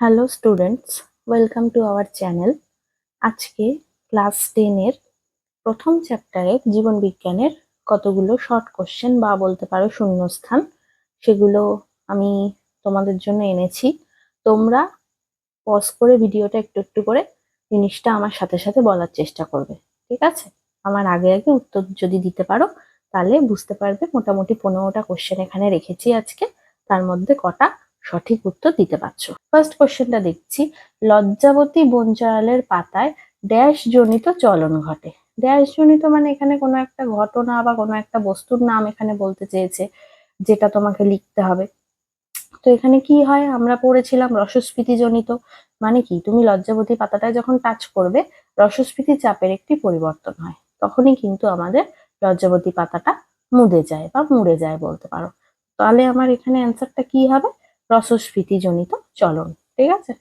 Hello students welcome to our channel আজকে class টেনের প্রথম চ্যাপ্টারে জীবন বিজ্ঞানের কতগুলো শর্ট কোশ্চেন বা বলতে পারো শূন্যস্থান, সেগুলো আমি তোমাদের জন্য এনেছি। তোমরা পজ করে ভিডিওটা একটু একটু করে জিনিসটা আমার সাথে সাথে বলার চেষ্টা করবে, ঠিক আছে? আমার আগে আগে উত্তর যদি দিতে পারো তাহলে বুঝতে পারবে মোটামুটি পনেরোটা কোশ্চেন এখানে রেখেছি আজকে। তার মধ্যে কটা সঠিক উত্তর দিতে পারছ। ফার্স্ট কোশ্চেনটা দেখছি, লজ্জাবতী বনচারালের পাতায় ড্যাশ জনিত চলন ঘটে। ড্যাশ জনিত মানে এখানে কোনো একটা ঘটনা বা কোনো একটা বস্তুর নাম এখানে বলতে চেয়েছে, যেটা তোমাকে লিখতে হবে। তো এখানে কি হয়, আমরা পড়েছিলাম রসস্ফীতি জনিত মানে কি? তুমি লজ্জাবতী পাতাটায় যখন টাচ করবে, রসস্ফীতি চাপের একটি পরিবর্তন হয়। তখনই কিন্তু আমাদের লজ্জাবতী পাতাটা মুদে যায় বা মুড়ে যায় বলতে পারো। তাহলে আমার এখানে অ্যান্সারটা কি হবে? রসস্ফীতি জনিত চলন, ঠিক আছে?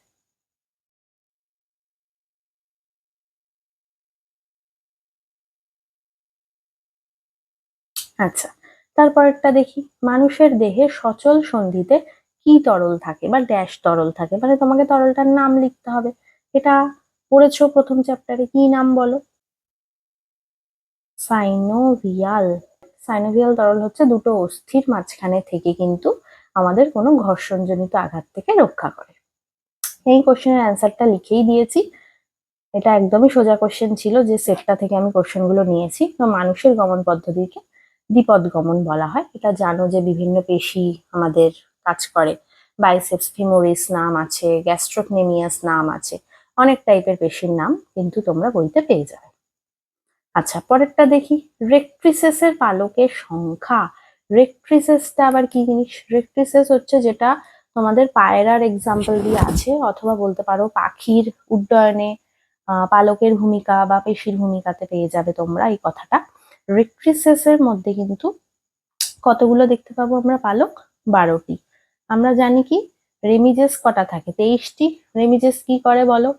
আচ্ছা তারপরেরটা দেখি। মানুষের দেহে সচল সন্ধিতে কি তরল থাকে বা ড্যাশ তরল থাকে? মানে তোমাকে তরলটার নাম লিখতে হবে। এটা পড়েছো প্রথম চ্যাপ্টারে কি নাম বলো? সাইনোভিয়াল। সাইনোভিয়াল তরল হচ্ছে দুটো অস্থির মাঝখানে থেকে কিন্তু আমাদের কোনো ঘর্ষণজনিত আঘাত থেকে রক্ষা করে। এই কোশ্চেনের অ্যান্সারটা লিখেই দিয়েছি। এটা একদমই সোজা কোশ্চেন ছিল যে সেটটা থেকে আমি কোশ্চেনগুলো নিয়েছি। তো মানুষের গমন পদ্ধতিকে দ্বিপদ গমন বলা হয়। এটা জানো যে বিভিন্ন পেশি আমাদের কাজ করে। বাইসেপস ফিমোরিস নাম আছে গ্যাস্ট্রোকনেমিয়াস নাম আছে। অনেক টাইপের পেশির নাম কিন্তু তোমরা বইতে পেয়ে যাবে। আচ্ছা পরেরটা দেখি। রেক্ট্রিসেসের পালকের সংখ্যা। রেক্ট্রিসেসটা আবার কি জিনিস? রেক্ট্রিসেস হচ্ছে যেটা তোমাদের পায়রার এক্সাম্পল দিয়ে আছে, অথবা বলতে পারো পাখির উড্ডয়নে পালকের ভূমিকা বা পেশির ভূমিকাতে পেয়ে যাবে তোমরা এই কথাটা। রেক্ট্রিসেসের মধ্যে কিন্তু কতগুলো দেখতে পাবো আমরা পালক? বারোটি। আমরা জানি কি রেমিজেস কটা থাকে? তেইশটি। রেমিজেস কি করে বলো?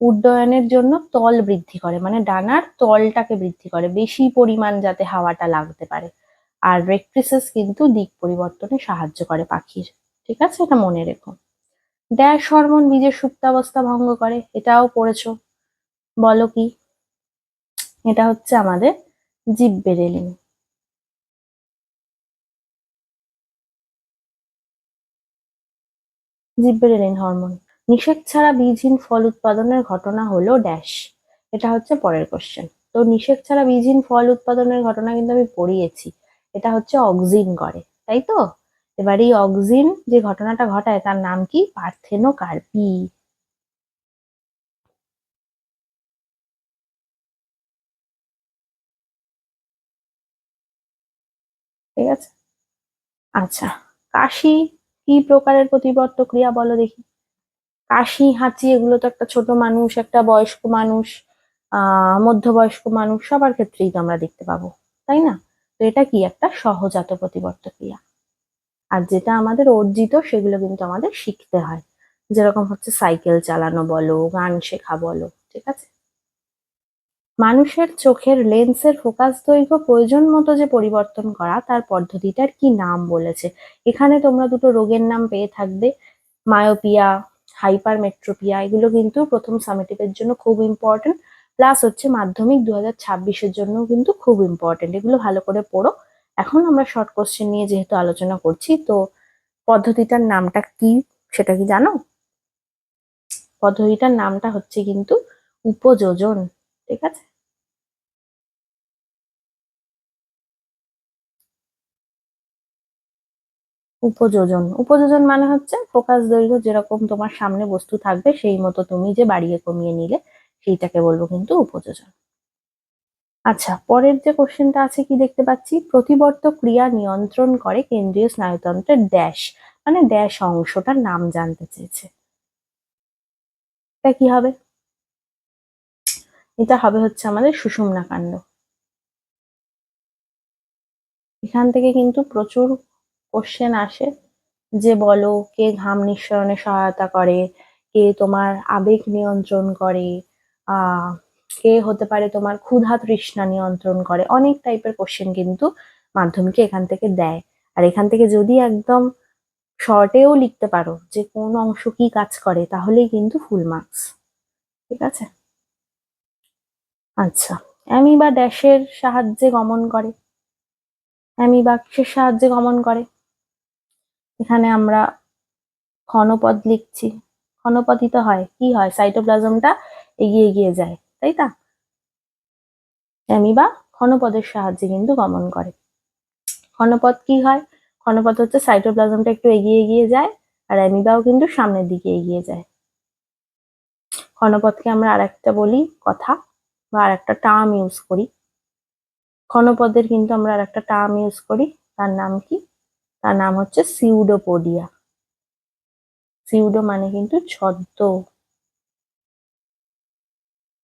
উড্ডয়নের জন্য তল বৃদ্ধি করে মানে ডানার তলটাকে বৃদ্ধি করে, বেশি পরিমাণ যাতে হাওয়াটা লাগতে পারে। আর রেক্ট্রিসেস কিন্তু দিক পরিবর্তনে সাহায্য করে পাখির, ঠিক আছে? এটা মনে রেখো। ড্যাশ হরমোন বীজের সুপ্তাবস্থা ভঙ্গ করে, এটাও পড়েছো। বলো কি? এটা হচ্ছে আমাদের জিব্বেরেলিন জিব্বেরেলিন হরমোন নিষেক ছাড়া বীজহীন ফল উৎপাদনের ঘটনা হলো ড্যাশ এটা হচ্ছে পরের কোশ্চেন তো নিষেক ছাড়া বীজহীন ফল উৎপাদনের ঘটনা কিন্তু আমি পড়িয়েছি। এটা হচ্ছে অক্সিন করে তাই তো? এবার এই অক্সিন যে ঘটনাটা ঘটায় তার নাম কি? পার্থেনোকার্পি ঠিক আছে? আচ্ছা কাশি কি প্রকারের প্রতিবর্ত ক্রিয়া বলো দেখি। কাশি, হাঁচি এগুলো তো একটা ছোট মানুষ, একটা বয়স্ক মানুষ মধ্যবয়স্ক মানুষ, সবার ক্ষেত্রেই তো আমরা দেখতে পাবো, তাই না? তো এটা কি একটা সহজাত প্রতিবর্ত ক্রিয়া। আর যেটা আমাদের অর্জিত, সেগুলো কিন্তু আমাদের শিখতে হয়। যেরকম হচ্ছে সাইকেল চালানো বলো, গান শেখা বলো, ঠিক আছে? মানুষের চোখের লেন্সের ফোকাস দৈর্ঘ্য প্রয়োজন মতো যে পরিবর্তন করা, তার পদ্ধতিটার কি নাম বলেছে? এখানে তোমরা দুটো রোগের নাম পেয়ে থাকবে, মায়োপিয়া হাইপার মেট্রোপিয়া, এগুলো কিন্তু প্রথম সামেটিভের জন্য খুব ইম্পর্টেন্ট প্লাস হচ্ছে মাধ্যমিক দু হাজার ছাব্বিশের জন্য কিন্তু খুব ইম্পর্টেন্ট এগুলো ভালো করে পড়ো। এখন আমরা শর্ট কোশ্চেন নিয়ে যেহেতু আলোচনা করছি, তো পদ্ধতিটার নামটা কি সেটা কি জানো? পদ্ধতিটার নামটা হচ্ছে কিন্তু উপযোজন, ঠিক আছে? উপযোজন। উপযোজন মানে হচ্ছে ফোকাস দৈর্ঘ্য যেরকম তোমার সামনে বস্তু থাকবে, সেই মতো তুমি যে বাড়িয়ে কমিয়ে নিলে, সেইটাকে বলব কিন্তু উপযোজন। আচ্ছা পরের যে কোশ্চেনটা আছে কি দেখতে পাচ্ছি? প্রতিবর্ত ক্রিয়া নিয়ন্ত্রণ করে কেন্দ্রীয় স্নায়ুতন্ত্রের ড্যাশ মানে ড্যাশ অংশটার নাম জানতে চেয়েছে। এটা কি হবে? এটা হবে হচ্ছে আমাদের সুষুম্না কাণ্ড। এখান থেকে কিন্তু প্রচুর কোশ্চেন আসে যে বলো, কে ঘাম নিঃসরণে সহায়তা করে? কে তোমার আবেগ নিয়ন্ত্রণ করে? কে হতে পারে তোমার ক্ষুধা তৃষ্ণা নিয়ন্ত্রণ করে? অনেক টাইপের কোশ্চেন কিন্তু মাধ্যমিকে এখান থেকে দেয়। আর এখান থেকে যদি একদম শর্টেও লিখতে পারো যে কোন অংশ কি কাজ করে, তাহলেই কিন্তু ফুল মার্কস ঠিক আছে? আচ্ছা অ্যামিবা ড্যাশের সাহায্যে গমন করে। অ্যামিবা কিসের সাহায্যে গমন করে। এখানে আমরা ক্ষণপদ লিখছি। ক্ষণপতিত হয়। কি হয়? সাইটোপ্লাজমটা এগিয়ে এগিয়ে যায়, তাই তা? অ্যামিবা ক্ষণপদের সাহায্যে কিন্তু গমন করে। ক্ষণপদ কি হয়? ক্ষণপদ হচ্ছে সাইটোপ্লাজমটা একটু এগিয়ে এগিয়ে যায় আর অ্যামিবাও কিন্তু সামনের দিকে এগিয়ে যায়। ক্ষণপদকে আমরা আরেকটা বলি কথা বা আরেকটা টার্ম ইউজ করি। ক্ষণপদের কিন্তু আমরা আরেকটা টার্ম ইউজ করি। তার নাম কি? তার নাম হচ্ছে সিউডোপোডিয়া। সিউডো মানে কিন্তু ছদ্ম।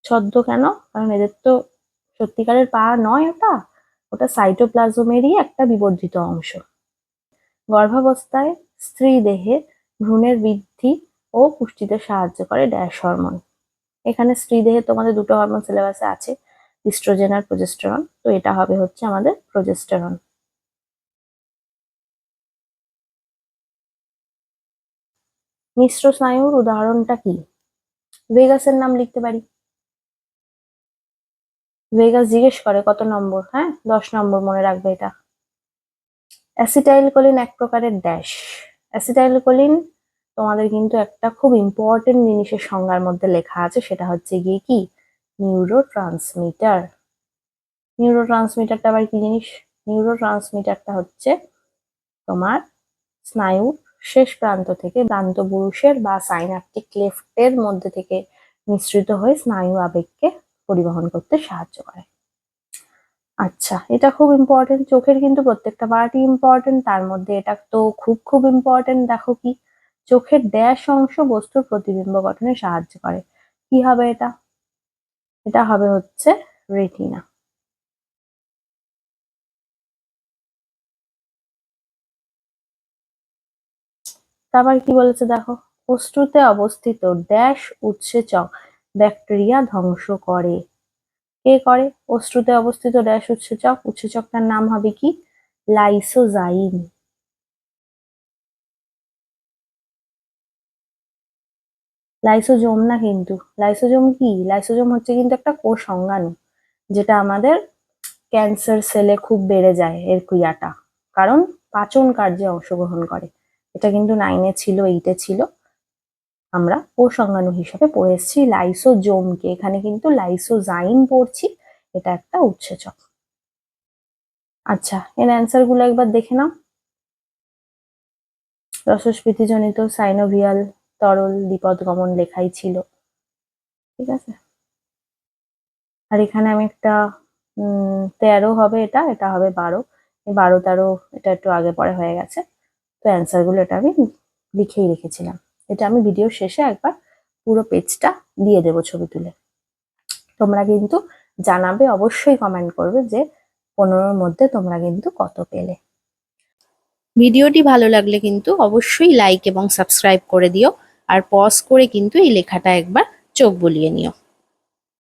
ছদ্ম কেন? কারণ এদের তো সত্যিকারের পা নয় ওটা ওটা সাইটোপ্লাজমেরই একটা বিবর্ধিত অংশ। গর্ভাবস্থায় স্ত্রী দেহে ভ্রূণের বৃদ্ধি ও পুষ্টিতে সাহায্য করে ড্যাশ হরমোন। এখানে স্ত্রী দেহে তোমাদের দুটো হরমোন সিলেবাসে আছে ইস্ট্রোজেন আর প্রজেস্টেরন তো এটা হবে হচ্ছে আমাদের প্রজেস্টেরন মিশ্র স্নায়ুর উদাহরণটা কি? ভেগাসের নাম লিখতে পারি। ভেগাস জিজ্ঞেস করে কত নম্বর হ্যাঁ? দশ নম্বর মনে রাখবে এটা। অ্যাসিটাইল কোলিন এক প্রকারের ড্যাশ। অ্যাসিটাইল কোলিন তোমাদের কিন্তু একটা খুব ইম্পর্টেন্ট জিনিসের সংজ্ঞার মধ্যে লেখা আছে, সেটা হচ্ছে গিয়ে কি? নিউরো ট্রান্সমিটার নিউরো ট্রান্সমিটারটা আবার কি জিনিস? নিউরো ট্রান্সমিটারটা হচ্ছে তোমার স্নায়ু শেষ প্রান্ত থেকে প্রান্ত পুরুষের বা সাইনাপটিক ক্লেফটের মধ্যে থেকে মিশ্রিত হয়ে স্নায়ু আবেগকে পরিবহন করতে সাহায্য করে। আচ্ছা এটা খুব ইম্পর্টেন্ট চোখের কিন্তু প্রত্যেকটা পার্টই ইম্পর্টেন্ট তার মধ্যে এটা তো খুব খুব ইম্পর্টেন্ট দেখো কি? চোখের ড্যাশ অংশ বস্তুর প্রতিবিম্ব গঠনে সাহায্য করে। কি হবে এটা? এটা হবে হচ্ছে রেটিনা তারপর কি বলেছে দেখো? অশ্রুতে অবস্থিত ড্যাশ উৎসেচক ব্যাকটেরিয়া ধ্বংস করে। কে করে? অশ্রুতে অবস্থিত ড্যাশ উৎসেচক, উৎসেচকটার নাম হবে কি? লাইসোজাইম। লাইসোজোম না কিন্তু, লাইসোজোম কি? লাইসোজোম হচ্ছে কিন্তু একটা কোষ যেটা আমাদের ক্যান্সার সেলে খুব বেড়ে যায় এর ক্রিয়াটা, কারণ পাচন কার্যে অংশগ্রহণ করে। এটা কিন্তু নাইনে ছিল এইটে ছিল। আমরা অঙ্গাণু হিসাবে পড়ে এসেছি লাইসোজোমকে এখানে কিন্তু লাইসোজাইম পড়ছি, এটা একটা উৎসেচক। আচ্ছা এর অ্যান্সারগুলো একবার দেখে নাও। রসস্ফীতিজনিত সাইনোভিয়াল তরল বিপদগমন লেখাই ছিল। ঠিক আছে? আর এখানে আমি একটা, উম, তেরো হবে এটা এটা হবে বারো। বারো তেরো, এটা একটু আগে পরে হয়ে গেছে। তো অ্যান্সারগুলো এটা আমি লিখেই রেখেছিলাম। এটা আমি ভিডিও শেষে একবার পুরো পেজটা দিয়ে দেবো ছবি তুলে। তোমরা কিন্তু জানাবে, অবশ্যই কমেন্ট করবে যে পনেরোর মধ্যে তোমরা কিন্তু কত পেলে। ভিডিওটি ভালো লাগলে কিন্তু অবশ্যই লাইক এবং সাবস্ক্রাইব করে দিও, আর পজ করে কিন্তু এই লেখাটা একবার চোখ বুলিয়ে নিও।